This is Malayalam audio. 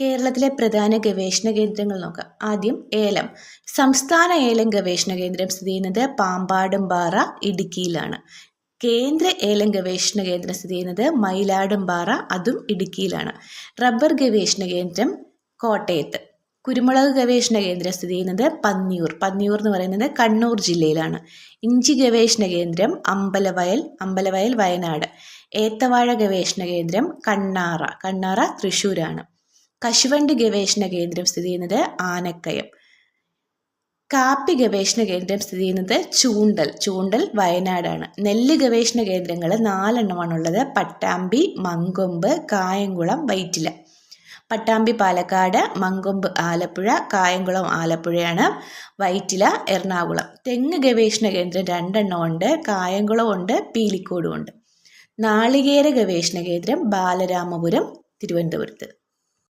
കേരളത്തിലെ പ്രധാന ഗവേഷണ കേന്ദ്രങ്ങൾ നോക്കാം. ആദ്യം ഏലം. സംസ്ഥാന ഏലം ഗവേഷണ കേന്ദ്രം സ്ഥിതി ചെയ്യുന്നത് പാമ്പാടുംപാറ ഇടുക്കിയിലാണ്. കേന്ദ്ര ഏലം ഗവേഷണ കേന്ദ്രം സ്ഥിതി ചെയ്യുന്നത് മയിലാടുംപാറ അതും ഇടുക്കിയിലാണ്. റബ്ബർ ഗവേഷണ കേന്ദ്രം കോട്ടയത്ത്. കുരുമുളക് ഗവേഷണ കേന്ദ്രം സ്ഥിതി ചെയ്യുന്നത് പന്നിയൂർ. പന്നിയൂർ എന്ന് പറയുന്നത് കണ്ണൂർ ജില്ലയിലാണ്. ഇഞ്ചി ഗവേഷണ കേന്ദ്രം അമ്പലവയൽ അമ്പലവയൽ വയനാട്. ഏത്തവാഴ ഗവേഷണ കേന്ദ്രം കണ്ണാറ. കണ്ണാറ തൃശ്ശൂരാണ്. കശുവണ്ടി ഗവേഷണ കേന്ദ്രം സ്ഥിതി ചെയ്യുന്നത് ആനക്കയം. കാപ്പി ഗവേഷണ കേന്ദ്രം സ്ഥിതി ചെയ്യുന്നത് ചൂണ്ടൽ ചൂണ്ടൽ വയനാടാണ്. നെല്ല് ഗവേഷണ കേന്ദ്രങ്ങൾ നാലെണ്ണമാണുള്ളത്. പട്ടാമ്പി മങ്കൊമ്പ് കായംകുളം വൈറ്റില. പട്ടാമ്പി പാലക്കാട് മങ്കൊമ്പ് ആലപ്പുഴ കായംകുളം ആലപ്പുഴയാണ് വൈറ്റില എറണാകുളം. തെങ്ങ് ഗവേഷണ കേന്ദ്രം രണ്ടെണ്ണം ഉണ്ട് കായംകുളം ഉണ്ട് പീലിക്കോടും ഉണ്ട്. നാളികേര ഗവേഷണ കേന്ദ്രം ബാലരാമപുരം തിരുവനന്തപുരത്ത്.